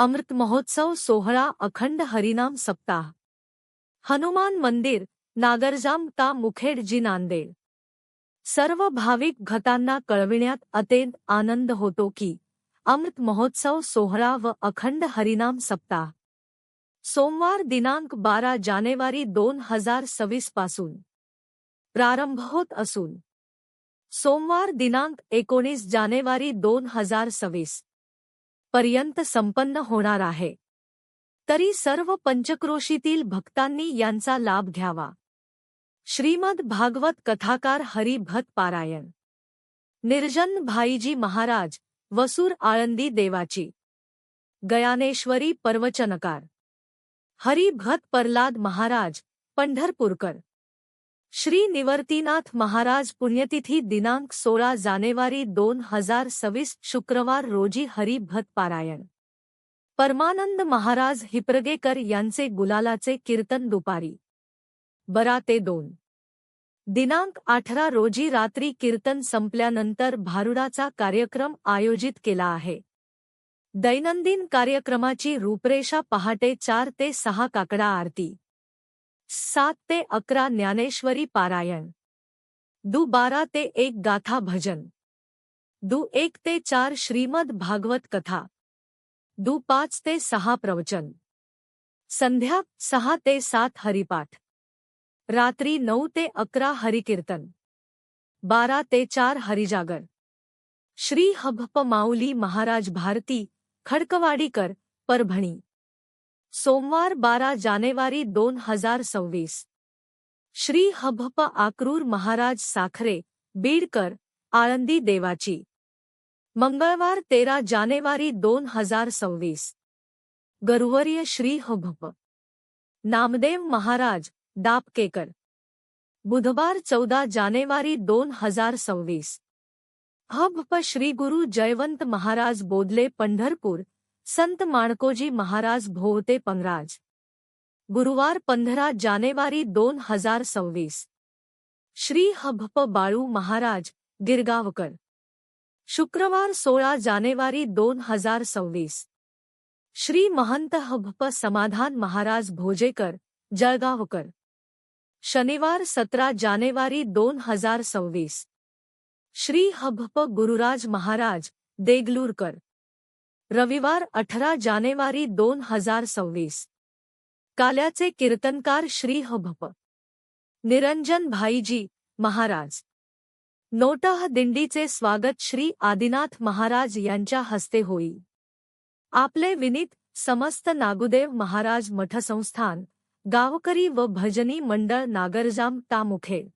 अमृत महोत्सव सोहळा अखंड हरिनाम सप्ताह. हनुमान मंदिर, नागरजाम ता मुखेडजी नांदेड. सर्व भाविक भक्तांना कळविण्यात अत्यंत आनंद होतो की, अमृत महोत्सव सोहळा व अखंड हरिनाम सप्ताह. सोमवार दिनांक बारा जानेवारी दोन हज़ार सव्वीस पासून प्रारंभ होत असून, सोमवार दिनांक एकोणीस जानेवारी दोन हज़ार सव्वीस. पर्यंत संपन्न होणार आहे. तरी सर्व पंचक्रोशीतील भक्तांनी यांचा लाभ घ्यावा. श्रीमद भागवत कथाकार हरिभत पारायण. निर्जन भाईजी महाराज, वसूर आळंदी देवाची. गयानेश्वरी पर्वचनकार. हरिभत प्रल्हाद महाराज, पंढरपूरकर. श्री निवर्तीनाथ महाराज पुण्यतिथी दिनांक सोळा जानेवारी दोन हजार सव्वीस शुक्रवार रोजी हरिभत पारायण परमानंद महाराज हिप्रगेकर यांचे गुलालाचे कीर्तन दुपारी. बरा ते दोन. दिनांक अठरा रोजी रात्री कीर्तन संपल्यानंतर भारुडाचा कार्यक्रम आयोजित केला आहे. दैनंदिन कार्यक्रमाची रूपरेषा पहाटे चार ते सहा काकडा आरती. सात ते अकरा ज्ञानेश्वरी पारायण. दु बारा ते एक गाथा भजन. दु एक ते चार श्रीमद भागवत कथा. दु पाच ते सहा प्रवचन. संध्या सहा ते सात हरिपाठ. रात्री नऊ ते अकरा हरिकीर्तन. बारा ते चार हरिजागर. श्री हभप माऊली महाराज भारती, खडकवाडीकर, परभणी. सोमवार बारा जानेवारी दोन हज़ार सव्वीस। श्री हभप आक्रूर महाराज साखरे, बीडकर, आळंदी देवाची। मंगळवार तेरा जानेवारी दोन हज़ार सव्वीस। गरुवर्य श्री हभप नामदेव महाराज दापकेकर बुधवार चौदा जानेवारी दोन हज़ार सव्वीस। हभप श्री गुरु जयवंत महाराज बोदले पंढरपूर संत माणकोजी महाराज भोवते पंगराज. गुरुवार पंधरा जानेवारी दोन हज़ार सव्वीस. श्री हभप बाळू महाराज, गिरगावकर. शुक्रवार सोळा जानेवारी दोन हज़ार सव्वीस. श्री महंत हभप समाधान महाराज भोजेकर, जळगावकर. शनिवार सतरा जानेवारी दोन हज़ार सव्वीस. श्री हभप गुरुराज महाराज, देगलूरकर. रविवार अठरा जानेवारी दोन हजार सव्वीस. काल्याचे कीर्तनकार श्री हभप निरंजन भाईजी महाराज. नोटह दिंडीचे स्वागत श्री आदिनाथ महाराज यांच्या हस्ते होई. आपले विनीत समस्त नागुदेव महाराज मठसंस्थान गावकरी व भजनी मंडळ नागरजाम तामुखेड